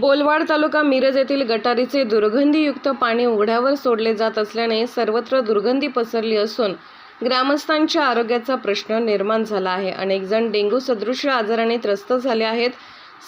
बोलवाड तालुका मिरज येथील गटारीचे दुर्गंधीयुक्त पाणी उघड्यावर सोडले जात असल्याने सर्वत्र दुर्गंधी पसरली असून ग्रामस्थांच्या आरोग्याचा प्रश्न निर्माण झाला आहे. अनेक जण डेंग्यू सदृश आजाराने त्रस्त झाले आहेत.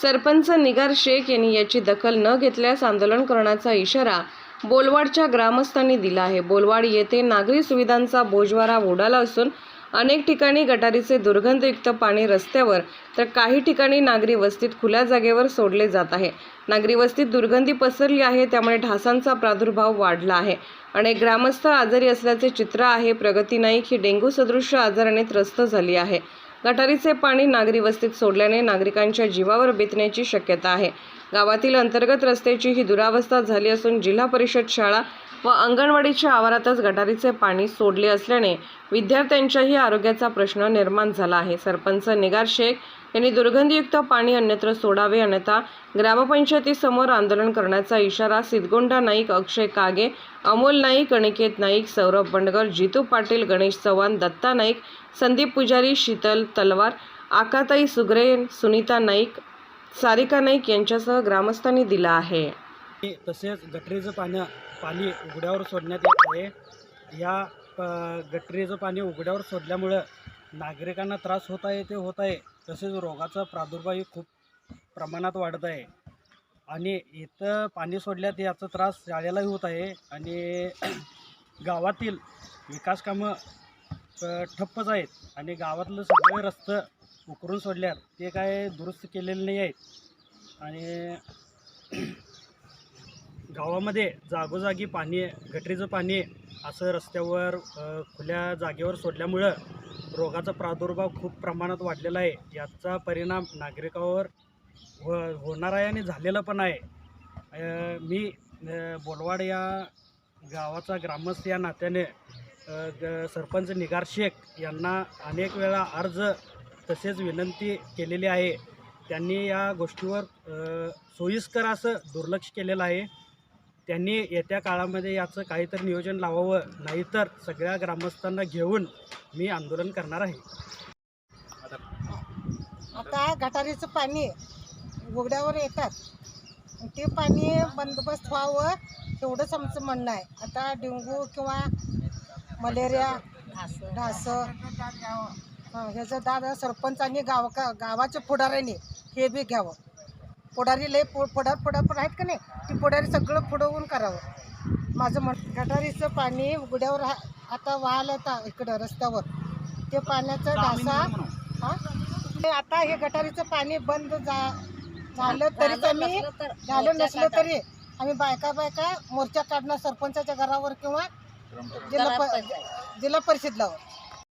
सरपंच निगार शेख यांनी याची दखल न घेतल्यास आंदोलन करण्याचा इशारा बोलवाडच्या ग्रामस्थांनी दिला आहे. बोलवाड येथे नागरी सुविधांचा बोजवारा उडाला असून अनेक ठिकाणी गटारीचे दुर्गंधयुक्त पाणी रस्त्यावर तर काही ठिकाणी नागरी वस्तीत खुल्या जागेवर सोडले जात आहे. नागरी वस्तीत दुर्गंधी पसरली आहे त्यामुळे ढासांचा प्रादुर्भाव वाढला आहे. अनेक ग्रामस्थ आजारी असल्याचे चित्र आहे प्रगती नाईक ही डेंग्यू सदृश्य आजाराने त्रस्त झाली आहे. गटारीचे पाणी नागरी वस्तीत सोडल्याने नागरिकांच्या जीवावर बेतण्याची शक्यता आहे. गावातील अंतर्गत रस्त्याची ही दुरावस्था झाली असून जिल्हा परिषद शाळा व अंगणवाडीच्या आवारातच गटारीचे पाणी सोडले असल्याने विद्यार्थ्यांच्याही आरोग्याचा प्रश्न निर्माण झाला आहे. सरपंच निगार शेख यांनी दुर्गंधीयुक्त पाणी अन्यत्र सोडावे अन्यथा ग्रामपंचायतीसमोर आंदोलन करण्याचा इशारा सिद्धगोंडा नाईक अक्षय कागे अमोल नाईक अनिकेत नाईक सौरभ बंडगर जितू पाटील गणेश चव्हाण दत्ता नाईक संदीप पुजारी शीतल तलवार आकाताई सुगरे सुनीता नाईक सारिका नाईक यांच्यासह ग्रामस्थांनी दिला आहे. तसेच गटरीचं पाण्या पाणी उघड्यावर सोडण्यात येत आहे. या प- गटरीचं पाणी उघड्यावर सोडल्यामुळं नागरिकांना त्रास होत आहे ते होत आहे. तसेच रोगाचा प्रादुर्भावही खूप प्रमाणात वाढत आहे. आणि इथं पाणी सोडल्यात याचा त्रास शाळेलाही होत आहे. आणि गावातील विकास कामं ठप्पच आहेत. आणि गावातलं सगळे रस्तं उकरून सोडल्यात. ते काय दुरुस्त केलेले नाही आहेत. आणि गावामध्ये जागोजागी पाणी गटरीचं पाणी असं रस्त्यावर खुल्या जागेवर सोडल्यामुळं रोगाचा प्रादुर्भाव खूप प्रमाणात वाढलेला आहे. याचा परिणाम नागरिकावर हो होणार आहे आणि झालेला पण आहे. मी बोलवाड या गावाचा ग्रामस्थ या नात्याने ग- सरपंच निगार शेख यांना अनेक वेळा अर्ज तसेच विनंती केलेली आहे. त्यांनी या गोष्टीवर सोयीस्कर असं दुर्लक्ष केलेलं आहे. त्यांनी येत्या काळामध्ये याचं काहीतरी नियोजन लावावं नाहीतर सगळ्या ग्रामस्थांना घेऊन मी आंदोलन करणार आहे. आता गटारीचं पाणी उघड्यावर येतात. ते पाणी बंदोबस्त व्हावं एवढंच आमचं म्हणणं आहे. आता डेंग्यू किंवा मलेरिया ढास ह्याचं दादा सरपंचांनी गाव का गावाच्या पुढाऱ्यांनी हे बी घ्यावं. पुढारी लय पु पुढार पुढार पण आहेत का नाही? ती पुढारी सगळं पुढवून करावं. माझं म्हण गटारीचं पाणी उघड्यावर हा- आता वाहलं आता इकडं रस्त्यावर. ते पाण्याचं ढासा हा? ते आता हे गटारीचं पाणी बंद जा झालं तरी आम्ही झालं नसलं तरी आम्ही बायका बायका मोर्चा काढणार सरपंचाच्या घरावर किंवा जिल्हा प- जिल्हा परिषदला